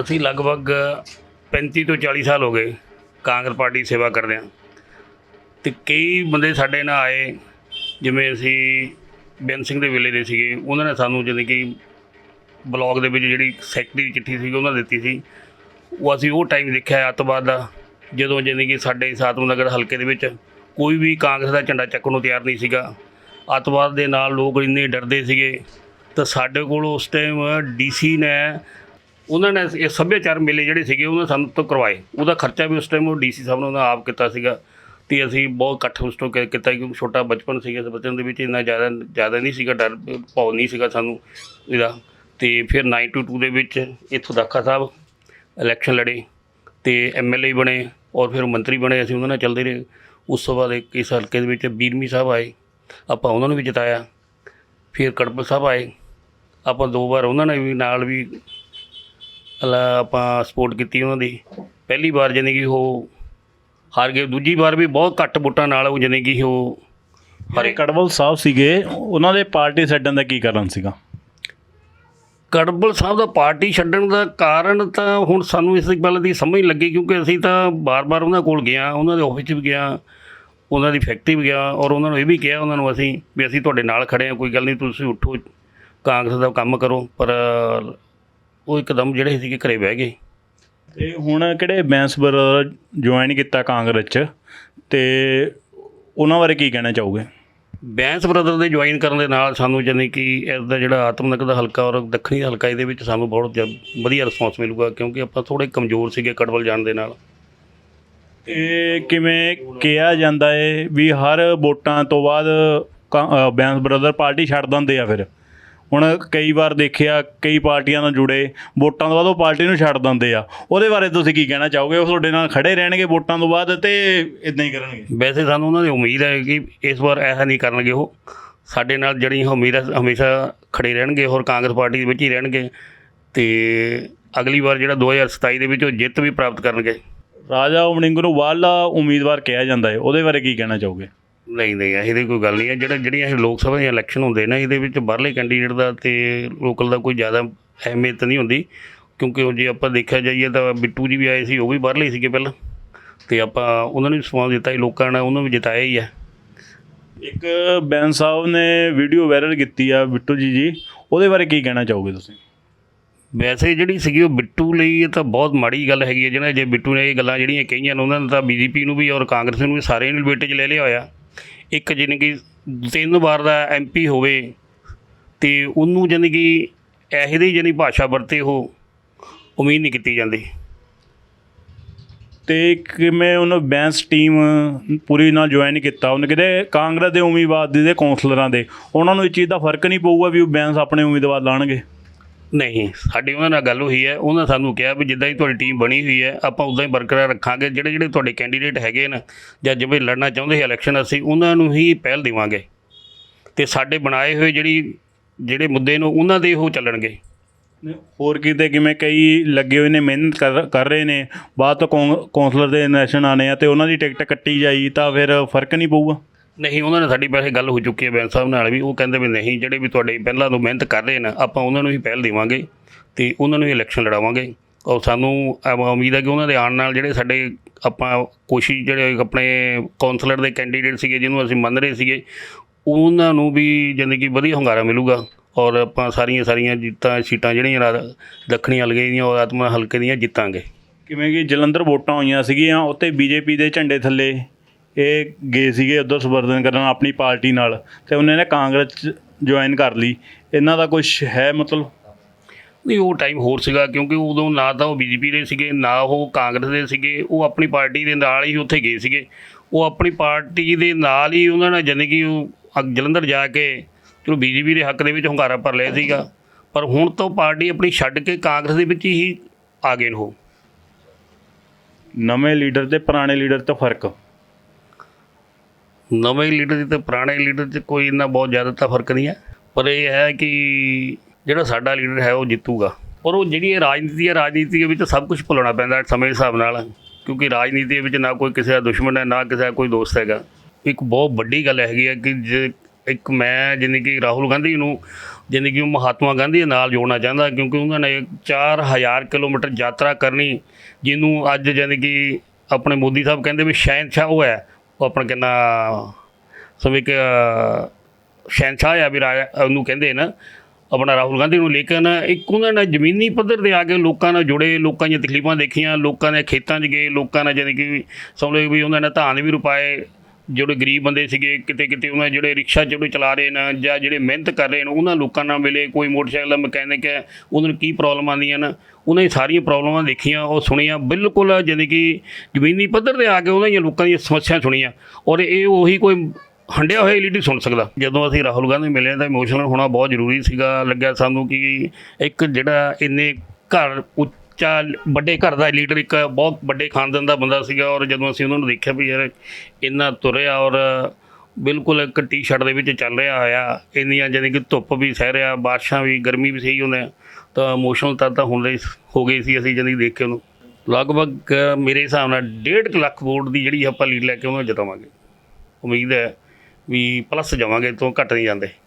ਅਸੀਂ ਲਗਭਗ 35 ਤੋਂ 40 ਸਾਲ ਹੋ ਗਏ ਕਾਂਗਰਸ ਪਾਰਟੀ ਦੀ ਸੇਵਾ ਕਰਦੇ ਹਾਂ। ਤੇ ਕਈ ਬੰਦੇ ਸਾਡੇ ਨਾਲ ਆਏ, ਜਿਵੇਂ ਅਸੀਂ ਬੇਅੰਤ ਸਿੰਘ ਦੇ ਵੇਲੇ ਦੇ ਸੀਗੇ, ਉਹਨਾਂ ਨੇ ਸਾਨੂੰ ਜਾਣੀ ਕਿ ਬਲੌਗ ਦੇ ਵਿੱਚ ਜਿਹੜੀ ਸੈਕਟਰੀ ਦੀ ਚਿੱਠੀ ਸੀ ਉਹਨਾਂ ਦਿੱਤੀ ਸੀ। ਉਹ ਅਸੀਂ ਉਹ ਟਾਈਮ ਦੇਖਿਆ ਅੱਤਵਾਦ ਦਾ, ਜਦੋਂ ਜਾਣੀ ਕਿ ਸਾਡੇ ਸਾਤਮ ਨਗਰ ਹਲਕੇ ਦੇ ਵਿੱਚ ਕੋਈ ਵੀ ਕਾਂਗਰਸ ਦਾ ਝੰਡਾ ਚੱਕਣ ਨੂੰ ਤਿਆਰ ਨਹੀਂ ਸੀਗਾ। ਅੱਤਵਾਦ ਦੇ ਨਾਲ ਲੋਕ ਇੰਨੇ ਡਰਦੇ ਸੀਗੇ। ਤਾਂ ਸਾਡੇ ਕੋਲ ਉਸ ਟਾਈਮ ਡੀਸੀ ਨੇ ਉਹਨਾਂ ਨੇ ਇਹ ਸੱਭਿਆਚਾਰ ਮੇਲੇ ਜਿਹੜੇ ਸੀਗੇ, ਉਹਨਾਂ ਸਾਨੂੰ ਤੋਂ ਕਰਵਾਏ। ਉਹਦਾ ਖਰਚਾ ਵੀ ਉਸ ਟਾਈਮ ਉਹ ਡੀਸੀ ਸਾਹਿਬ ਨੇ ਉਹਨਾਂ ਆਪ ਕੀਤਾ ਸੀਗਾ। ਤੇ ਅਸੀਂ ਬਹੁਤ ਇਕੱਠ ਉਸ ਤੋਂ ਕ- ਕੀਤਾ ਕਿਉਂਕਿ ਛੋਟਾ ਬਚਪਨ ਸੀਗਾ, ਇਸ ਬਚਪਨ ਦੇ ਵਿੱਚ ਇੰਨਾ ਜ਼ਿਆਦਾ ਜ਼ਿਆਦਾ ਨਹੀਂ ਸੀਗਾ, ਡਰ ਭਾਉ ਨਹੀਂ ਸੀਗਾ ਸਾਨੂੰ ਇਹਦਾ। ਤੇ ਫਿਰ 92 ਦੇ ਵਿੱਚ ਇੱਥੋਂ ਦਾਖਾ ਸਾਹਿਬ ਇਲੈਕਸ਼ਨ ਲੜੇ ਤੇ ਐਮਐਲਏ ਬਣੇ ਔਰ ਫਿਰ ਮੰਤਰੀ ਬਣੇ। ਅਸੀਂ ਉਹਨਾਂ ਨਾਲ ਚੱਲਦੇ ਰਹੇ। ਉਸ ਤੋਂ ਬਾਅਦ ਇੱਕ ਇਸ ਹਲਕੇ ਦੇ ਵਿੱਚ ਬੀਰਮੀ ਸਾਹਿਬ ਆਏ। ਆਪਾਂ ਉਹਨਾਂ ਨੂੰ ਵੀ ਜਿਤਾਇਆ। ਫਿਰ ਕੜਪਲ ਸਾਹਿਬ ਆਏ। ਆਪਾਂ ਦੋ ਵਾਰ ਉਹਨਾਂ ਨੇ ਵੀ ਨਾਲ ਵੀ ਆਪਾਂ ਸਪੋਰਟ ਕੀਤੀ ਉਹਨਾਂ ਦੀ। ਪਹਿਲੀ ਵਾਰ ਜਾਣੀ ਕਿ ਉਹ ਹਾਰ ਗਏ। ਦੂਜੀ ਵਾਰ ਵੀ ਬਹੁਤ ਘੱਟ ਵੋਟਾਂ ਨਾਲ ਉਹ ਜਾਣੀ ਕਿ ਉਹ ਹਰੇ। ਕੜਵਲ ਸਾਹਿਬ ਸੀਗੇ ਉਹਨਾਂ ਦੇ ਪਾਰਟੀ ਛੱਡਣ ਦਾ ਕੀ ਕਾਰਨ ਸੀਗਾ? ਕੜਬਲ ਸਾਹਿਬ ਦਾ ਪਾਰਟੀ ਛੱਡਣ ਦਾ ਕਾਰਨ ਤਾਂ ਹੁਣ ਸਾਨੂੰ ਇਸ ਗੱਲ ਦੀ ਸਮਝ ਲੱਗੀ ਕਿਉਂਕਿ ਅਸੀਂ ਤਾਂ ਬਾਰ-ਬਾਰ ਉਹਨਾਂ ਕੋਲ ਗਿਆ ਉਹਨਾਂ ਦੇ ਆਫਿਸ 'ਚ ਵੀ ਗਿਆ ਉਹਨਾਂ ਦੀ ਫੈਕਟਰੀ ਵੀ ਗਿਆ ਔਰ ਉਹਨਾਂ ਨੂੰ ਇਹ ਵੀ ਕਿਹਾ ਉਹਨਾਂ ਨੂੰ ਅਸੀਂ ਵੀ ਅਸੀਂ ਤੁਹਾਡੇ ਨਾਲ ਖੜੇ ਹਾਂ ਕੋਈ ਗੱਲ ਨਹੀਂ ਤੁਸੀਂ ਉੱਠੋ ਕਾਂਗਰਸ ਦਾ ਕੰਮ ਕਰੋ ਪਰ ਉਹ ਇੱਕਦਮ ਜਿਹੜੇ ਸੀਗੇ ਘਰੇ ਬਹਿ ਗਏ। ਤੇ ਹੁਣ ਕਿਹੜੇ ਬੈਂਸ ਬਰਦਰ ਜੁਆਇਨ ਕੀਤਾ ਕਾਂਗਰਸ 'ਚ? ਤੇ ਉਹਨਾਂ ਬਾਰੇ ਕੀ ਕਹਿਣਾ ਚਾਹੋਗੇ? ਬੈਂਸ ਬ੍ਰਦਰ ਦੇ ਜੁਆਇਨ ਕਰਨ ਦੇ ਨਾਲ ਸਾਨੂੰ ਜਾਣੀ ਕਿ ਇਸ ਦਾ ਜਿਹੜਾ ਆਤਮਨਕ ਦਾ ਹਲਕਾ ਔਰ ਦੱਖਣੀ ਹਲਕਾ ਇਹਦੇ ਵਿੱਚ ਸਾਨੂੰ ਬਹੁਤ ਵਧੀਆ ਰਿਸਪੌਂਸ ਮਿਲੂਗਾ ਕਿਉਂਕਿ ਆਪਾਂ ਥੋੜੇ ਕਮਜ਼ੋਰ ਸੀਗੇ ਕੜਵਲ ਜਾਣ ਦੇ ਨਾਲ। ਇਹ ਕਿਵੇਂ ਕਿਹਾ ਜਾਂਦਾ ਏ ਵੀ ਹਰ ਵੋਟਾਂ ਤੋਂ ਬਾਅਦ ਬੈਂਸ ਬ੍ਰਦਰ ਪਾਰਟੀ ਛੱਡ ਦਿੰਦੇ ਆ ਫਿਰ? ਹੁਣ ਕਈ ਵਾਰ ਦੇਖਿਆ ਕਈ ਪਾਰਟੀਆਂ ਨਾਲ ਜੁੜੇ ਵੋਟਾਂ ਤੋਂ ਬਾਅਦ ਉਹ ਪਾਰਟੀ ਨੂੰ ਛੱਡ ਦਿੰਦੇ ਆ। ਉਹਦੇ ਬਾਰੇ ਤੁਸੀਂ ਕੀ ਕਹਿਣਾ ਚਾਹੋਗੇ? ਉਹ ਤੁਹਾਡੇ ਨਾਲ ਖੜੇ ਰਹਿਣਗੇ ਵੋਟਾਂ ਤੋਂ ਬਾਅਦ ਤੇ ਇਦਾਂ ਹੀ ਕਰਨਗੇ। ਵੈਸੇ ਸਾਨੂੰ ਉਹਨਾਂ ਦੀ ਉਮੀਦ ਹੈ ਕਿ ਇਸ ਵਾਰ ਐਸਾ ਨਹੀਂ ਕਰਨਗੇ ਉਹ। ਸਾਡੇ ਨਾਲ ਜਿਹੜੀਆਂ ਉਮੀਦਾਂ ਹਮੇਸ਼ਾ ਖੜੇ ਰਹਿਣਗੇ ਹੋਰ ਕਾਂਗਰਸ ਪਾਰਟੀ ਦੇ ਵਿੱਚ ਹੀ ਰਹਿਣਗੇ। ਤੇ ਅਗਲੀ ਵਾਰ ਜਿਹੜਾ 2027 ਦੇ ਵਿੱਚ ਉਹ ਜਿੱਤ ਵੀ ਪ੍ਰਾਪਤ ਕਰਨਗੇ। ਰਾਜਾ ਉਮਨਿੰਗ ਨੂੰ ਬਾਹਰਲਾ ਉਮੀਦਵਾਰ ਕਿਹਾ ਜਾਂਦਾ ਹੈ। ਉਹਦੇ ਬਾਰੇ ਕੀ ਕਹਿਣਾ ਚਾਹੋਗੇ? ਨਹੀਂ ਨਹੀਂ ਇਹਦੀ ਕੋਈ ਗੱਲ ਨਹੀਂ ਹੈ। ਜਿਹੜਾ ਜਿਹੜੀਆਂ ਇਹ ਲੋਕ ਸਭਾ ਦੀਆਂ ਇਲੈਕਸ਼ਨ ਹੁੰਦੇ ਨੇ ਇਹਦੇ ਵਿੱਚ ਬਾਹਰਲੇ ਕੈਂਡੀਡੇਟ ਦਾ ਤੇ ਲੋਕਲ ਦਾ ਕੋਈ ਜ਼ਿਆਦਾ ਅਹਿਮੀਅਤ ਨਹੀਂ ਹੁੰਦੀ। ਕਿਉਂਕਿ ਉਹ ਜੇ ਆਪਾਂ ਦੇਖਿਆ ਜਾਈਏ ਤਾਂ ਬਿੱਟੂ ਜੀ ਵੀ ਆਏ ਸੀ ਉਹ ਵੀ ਬਾਹਰਲੇ ਹੀ ਸੀਗੇ ਪਹਿਲਾਂ। ਤੇ ਆਪਾਂ ਉਹਨਾਂ ਨੂੰ ਸਵਾਲ ਦਿੱਤਾ ਸੀ ਲੋਕਾਂ ਨੇ ਉਹਨਾਂ ਨੂੰ ਵੀ ਜਿਤਾਇਆ ਹੀ ਹੈ। ਇੱਕ ਬੈਨ ਸਾਹਿਬ ਨੇ ਵੀਡੀਓ ਵਾਇਰਲ ਕੀਤੀ ਆ ਬਿੱਟੂ ਜੀ ਜੀ ਉਹਦੇ ਬਾਰੇ ਕੀ ਕਹਿਣਾ ਚਾਹੋਗੇ ਤੁਸੀਂ? ਵੈਸੇ ਜਿਹੜੀ ਸੀਗੀ ਉਹ ਬਿੱਟੂ ਲਈ ਇਹ ਤਾਂ ਬਹੁਤ ਮਾੜੀ ਗੱਲ ਹੈਗੀ ਹੈ। ਜਿਹਨਾਂ ਜੇ ਬਿੱਟੂ ਨੇ ਇਹ ਗੱਲਾਂ ਜਿਹੜੀਆਂ ਕਹੀਆਂ ਨੇ ਉਹਨਾਂ ਨੇ ਤਾਂ ਬੀਜੇਪੀ ਨੂੰ ਵੀ ਔਰ ਕਾਂਗਰਸ ਨੂੰ ਵੀ ਸਾਰੇ ਨੂੰ ਲਪੇਟੇ 'ਚ ਲੈ ਲਿਆ ਹੋਇਆ। ਇੱਕ ਜਾਣੀ ਕਿ ਤਿੰਨ ਵਾਰ ਦਾ ਐਮਪੀ ਹੋਵੇ ਤੇ ਉਹਨੂੰ ਜਾਣੀ ਕਿ ਇਹੋ ਜਿਹੀ ਜਾਣੀ ਭਾਸ਼ਾ ਵਰਤੇ ਉਹ ਉਮੀਦ ਨਹੀਂ ਕੀਤੀ ਜਾਂਦੀ। ਤੇ ਕਿਵੇਂ ਉਹਨੂੰ ਬੈਂਸ ਟੀਮ ਪੂਰੀ ਨਾਲ ਜੁਆਇਨ ਕੀਤਾ, ਉਹਨੇ ਕਿਤੇ ਕਾਂਗਰਸ ਦੇ ਉਮੀਦਵਾਰ ਦੇ ਕੌਂਸਲਰਾਂ ਦੇ, ਉਹਨਾਂ ਨੂੰ ਇਹ ਚੀਜ਼ ਦਾ ਫ਼ਰਕ ਨਹੀਂ ਪਊਗਾ ਵੀ ਉਹ ਬੈਂਸ ਆਪਣੇ ਉਮੀਦਵਾਰ ਲਾਣਗੇ? ਨਹੀਂ, ਸਾਡੀ ਉਹਨਾਂ ਨਾਲ ਗੱਲ ਹੋਈ ਹੈ, ਉਹਨਾਂ ਸਾਨੂੰ ਕਿਹਾ ਵੀ ਜਿੱਦਾਂ ਹੀ ਤੁਹਾਡੀ ਟੀਮ ਬਣੀ ਹੋਈ ਹੈ, ਆਪਾਂ ਉਦਾਂ ਹੀ ਬਰਕਰਾਰ ਰੱਖਾਂਗੇ, ਜਿਹੜੇ ਜਿਹੜੇ ਤੁਹਾਡੇ ਕੈਂਡੀਡੇਟ ਹੈਗੇ ਨੇ, ਜਾਂ ਜਿਵੇਂ ਲੜਨਾ ਚਾਹੁੰਦੇ ਸੀ ਇਲੈਕਸ਼ਨ ਅਸੀਂ, ਉਹਨਾਂ ਨੂੰ ਹੀ ਪਹਿਲ ਦੇਵਾਂਗੇ। ਤੇ ਸਾਡੇ ਬਣਾਏ ਹੋਏ ਜਿਹੜੀ, ਜਿਹੜੇ ਮੁੱਦੇ ਨੇ, ਉਹਨਾਂ ਦੇ ਉਹ ਚੱਲਣਗੇ। ਹੋਰ ਕਿਤੇ ਕਿਵੇਂ ਕਈ ਲੱਗੇ ਹੋਏ ਨੇ, ਮਿਹਨਤ ਕਰ ਕਰ ਰਹੇ ਨੇ, ਬਾਅਦ ਤੋਂ ਕੌਂ- ਕੌਂਸਲਰ ਦੇ ਇਲੈਕਸ਼ਨ ਆਣੇ ਆ ਤੇ ਉਹਨਾਂ ਦੀ ਟਿਕਟ ਕੱਟੀ ਜਾਈ ਤਾਂ ਫਿਰ ਫ਼ਰਕ ਨਹੀਂ ਪਊਗਾ। ਨਹੀਂ, ਉਹਨਾਂ ਨੇ ਸਾਡੀ ਪਹਿਲੇ ਗੱਲ ਹੋ ਚੁੱਕੀ ਹੈ ਬੈਂਸ ਸਾਹਿਬ ਨਾਲ ਵੀ। ਉਹ ਕਹਿੰਦੇ ਵੀ ਨਹੀਂ, ਜਿਹੜੇ ਵੀ ਤੁਹਾਡੇ ਪਹਿਲਾਂ ਤੋਂ ਮਿਹਨਤ ਕਰ ਰਹੇ ਨੇ, ਆਪਾਂ ਉਹਨਾਂ ਨੂੰ ਹੀ ਪਹਿਲ ਦੇਵਾਂਗੇ ਤੇ ਉਹਨਾਂ ਨੂੰ ਹੀ ਇਲੈਕਸ਼ਨ ਲੜਾਵਾਂਗੇ। ਔਰ ਸਾਨੂੰ ਉਮੀਦ ਹੈ ਕਿ ਉਹਨਾਂ ਦੇ ਆਉਣ ਨਾਲ ਜਿਹੜੇ ਸਾਡੇ ਆਪਾਂ ਕੋਸ਼ਿਸ਼ ਜਿਹੜੇ ਆਪਣੇ ਕਾਉਂਸਲਰ ਦੇ ਕੈਂਡੀਡੇਟ ਸੀਗੇ, ਜਿਹਨੂੰ ਅਸੀਂ ਮੰਨ ਰਹੇ ਸੀਗੇ, ਉਹਨਾਂ ਨੂੰ ਵੀ ਜ਼ਿੰਦਗੀ ਵਧੀਆ ਹੁੰਗਾਰਾ ਮਿਲੂਗਾ। ਔਰ ਆਪਾਂ ਸਾਰੀਆਂ ਸਾਰੀਆਂ ਜਿੱਤਾਂ ਸੀਟਾਂ ਜਿਹੜੀਆਂ ਰਾ- ਦੱਖਣੀ ਹਲਕੇ ਦੀਆਂ ਔਰ ਆਤਮਾ ਹਲਕੇ ਦੀਆਂ ਜਿੱਤਾਂਗੇ। ਕਿਵੇਂ ਕਿ ਜਲੰਧਰ ਵੋਟਾਂ ਹੋਈਆਂ ਸੀਗੀਆਂ ਉੱਤੇ ਬੀਜੇਪੀ ਦੇ ਝੰਡੇ ਥੱਲੇ। ਇਹ ਗਏ ਸੀਗੇ ਉਧਰ ਸੰਵਰਧਨ ਕਰਨ ਆਪਣੀ ਪਾਰਟੀ ਨਾਲ ਤੇ ਉਹਨੇ ਨੇ ਕਾਂਗਰਸ ਜੁਆਇਨ ਕਰ ਲਈ। ਇਹਨਾਂ ਦਾ ਕੁਝ ਹੈ ਮਤਲਬ? ਨਹੀਂ ਉਹ ਟਾਈਮ ਹੋਰ ਸੀਗਾ ਕਿਉਂਕਿ ਉਦੋਂ ਨਾ ਤਾਂ ਉਹ ਬੀਜੇਪੀ ਦੇ ਸੀਗੇ ਨਾ ਉਹ ਕਾਂਗਰਸ ਦੇ ਸੀਗੇ ਉਹ ਆਪਣੀ ਪਾਰਟੀ ਦੇ ਨਾਲ ਹੀ ਉੱਥੇ ਗਏ ਸੀਗੇ। ਉਹ ਆਪਣੀ ਪਾਰਟੀ ਦੇ ਨਾਲ ਹੀ ਉਹਨਾਂ ਨੇ ਜਾਣੀ ਕਿ ਉਹ ਜਲੰਧਰ ਜਾ ਕੇ ਚਲੋ ਬੀਜੇਪੀ ਦੇ ਹੱਕ ਦੇ ਵਿੱਚ ਹੁੰਗਾਰਾ ਭਰ ਲਿਆ ਸੀਗਾ। ਪਰ ਹੁਣ ਤਾਂ ਪਾਰਟੀ ਆਪਣੀ ਛੱਡ ਕੇ ਕਾਂਗਰਸ ਦੇ ਵਿੱਚ ਹੀ ਆ ਗਏ ਨੇ ਉਹ। ਨਵੇਂ ਲੀਡਰ ਤੇ ਪੁਰਾਣੇ ਲੀਡਰ ਤੋਂ ਫ਼ਰਕ। ਨਵੇਂ ਲੀਡਰ ਤੇ ਪੁਰਾਣੇ ਲੀਡਰ 'ਚ ਕੋਈ ਇੰਨਾ ਬਹੁਤ ਜ਼ਿਆਦਾ ਤਾਂ ਫ਼ਰਕ ਨਹੀਂ ਹੈ। ਪਰ ਇਹ ਹੈ ਕਿ ਜਿਹੜਾ ਸਾਡਾ ਲੀਡਰ ਹੈ ਉਹ ਜਿੱਤੂਗਾ। ਔਰ ਉਹ ਜਿਹੜੀ ਇਹ ਰਾਜਨੀਤੀ ਹੈ, ਰਾਜਨੀਤੀ ਦੇ ਵਿੱਚ ਸਭ ਕੁਝ ਭੁੱਲਣਾ ਪੈਂਦਾ ਸਮੇਂ ਦੇ ਹਿਸਾਬ ਨਾਲ। ਕਿਉਂਕਿ ਰਾਜਨੀਤੀ ਦੇ ਵਿੱਚ ਨਾ ਕੋਈ ਕਿਸੇ ਦਾ ਦੁਸ਼ਮਣ ਹੈ, ਨਾ ਕਿਸੇ ਦਾ ਕੋਈ ਦੋਸਤ ਹੈਗਾ। ਇੱਕ ਬਹੁਤ ਵੱਡੀ ਗੱਲ ਹੈਗੀ ਹੈ ਕਿ ਜੇ ਇੱਕ ਮੈਂ ਜਿੰਨੀ ਕਿ ਰਾਹੁਲ ਗਾਂਧੀ ਨੂੰ ਜਿੰਨੀ ਕਿ ਮਹਾਤਮਾ ਗਾਂਧੀ ਦੇ ਨਾਲ ਜੋੜਨਾ ਚਾਹੁੰਦਾ, ਕਿਉਂਕਿ ਉਹਨਾਂ ਨੇ 4000 ਕਿਲੋਮੀਟਰ ਯਾਤਰਾ ਕਰਨੀ, ਜਿਹਨੂੰ ਅੱਜ ਜਾਣੀ ਕਿ ਆਪਣੇ ਮੋਦੀ ਸਾਹਿਬ ਕਹਿੰਦੇ ਵੀ ਸ਼ਹਿਨशाह ਉਹ ਹੈ। ਆਪਣਾ ਕਹਿੰਦਾ ਸਭ ਇੱਕ ਅ, ਸ਼ਹਿਨशाह ਆ ਵੀ ਰਾਜਾ ਉਹਨੂੰ ਕਹਿੰਦੇ ਨਾ ਆਪਣਾ ਰਾਹੁਲ ਗਾਂਧੀ ਨੂੰ ਲੇਕਿਨ ਇੱਕ ਉਹਨਾਂ ਨੇ ਜ਼ਮੀਨੀ ਪੱਧਰ ਤੇ ਆ ਕੇ ਲੋਕਾਂ ਨਾਲ ਜੁੜੇ ਲੋਕਾਂ ਦੀਆਂ ਤਕਲੀਫਾਂ ਦੇਖੀਆਂ ਲੋਕਾਂ ਦੇ ਖੇਤਾਂ 'ਚ ਗਏ ਲੋਕਾਂ ਨਾਲ ਜਾਣੀ ਕਿ ਸਮਝ ਲਓ ਵੀ ਉਹਨਾਂ ਨੇ ਧਾਨ ਵੀ ਰੁਪਾਏ ਜਿਹੜੇ ਗਰੀਬ ਬੰਦੇ ਸੀਗੇ ਕਿਤੇ ਕਿਤੇ ਉਹਨਾਂ ਜਿਹੜੇ ਰਿਕਸ਼ਾ ਜਿਹੜੇ ਚਲਾ ਰਹੇ ਨੇ ਜਾਂ ਜਿਹੜੇ ਮਿਹਨਤ ਕਰ ਰਹੇ ਨੇ, ਉਹਨਾਂ ਲੋਕਾਂ ਨਾਲ ਮਿਲੇ, ਕੋਈ ਮੋਟਰਸਾਈਕਲ ਦਾ ਮਕੈਨਿਕ ਹੈ, ਉਹਨਾਂ ਨੂੰ ਕੀ ਪ੍ਰੋਬਲਮ ਆਉਂਦੀਆਂ ਨੇ, ਉਹਨਾਂ ਦੀ ਸਾਰੀਆਂ ਪ੍ਰੋਬਲਮਾਂ ਦੇਖੀਆਂ, ਉਹ ਸੁਣੀਆਂ, ਬਿਲਕੁਲ ਜਾਣੀ ਕਿ ਜ਼ਮੀਨੀ ਪੱਧਰ ਤੇ ਆ ਕੇ ਉਹਨਾਂ ਦੀਆਂ ਲੋਕਾਂ ਦੀਆਂ ਸਮੱਸਿਆ ਸੁਣੀਆਂ ਔਰ ਇਹ ਉਹੀ ਕੋਈ ਹੰਡਿਆ ਹੋਇਆ ਲੀਡਰ ਸੁਣ ਸਕਦਾ। ਜਦੋਂ ਅਸੀਂ ਰਾਹੁਲ ਗਾਂਧੀ ਮਿਲੇ ਤਾਂ ਇਮੋਸ਼ਨਲ ਹੋਣਾ ਬਹੁਤ ਜ਼ਰੂਰੀ ਸੀਗਾ, ਲੱਗਿਆ ਸਾਨੂੰ ਕਿ ਇੱਕ ਜਿਹੜਾ ਇੰਨੇ ਘਰ ਉੱਚਾ ਵੱਡੇ ਘਰ ਦਾ ਲੀਡਰ ਇੱਕ ਬਹੁਤ ਵੱਡੇ ਖਾਨਦਾਨ ਦਾ ਬੰਦਾ ਸੀਗਾ ਔਰ ਜਦੋਂ ਅਸੀਂ ਉਹਨਾਂ ਨੂੰ ਦੇਖਿਆ ਵੀ ਯਾਰ ਇੰਨਾ ਤੁਰਿਆ ਔਰ ਬਿਲਕੁਲ ਇੱਕ ਟੀ-ਸ਼ਰਟ ਦੇ ਵਿੱਚ ਚੱਲ ਰਿਹਾ ਹੋਇਆ ਇੰਨੀਆਂ ਜਾਣੀ ਕਿ ਧੁੱਪ ਵੀ ਸਹਿ ਰਿਹਾ, ਬਾਰਿਸ਼ਾਂ ਵੀ, ਗਰਮੀ ਵੀ ਸਹੀ ਹੁੰਦੇ ਤਾਂ ਇਮੋਸ਼ਨਲ ਤਾਂ ਤਾਂ ਹੁੰਦੇ ਹੋ ਗਈ ਸੀ ਅਸੀਂ ਜਾਣੀ ਦੇਖ ਕੇ ਉਹਨੂੰ। ਲਗਭਗ ਮੇਰੇ ਹਿਸਾਬ ਨਾਲ 1.5 ਲੱਖ ਵੋਟ ਦੀ ਜਿਹੜੀ ਆਪਾਂ ਲੀਡ ਲੈ ਕੇ ਉਹਨੂੰ ਜਿਤਾਵਾਂਗੇ। ਉਮੀਦ ਹੈ ਵੀ ਪਲੱਸ ਜਾਵਾਂਗੇ ਤੋਂ ਘੱਟ ਨਹੀਂ ਜਾਂਦੇ।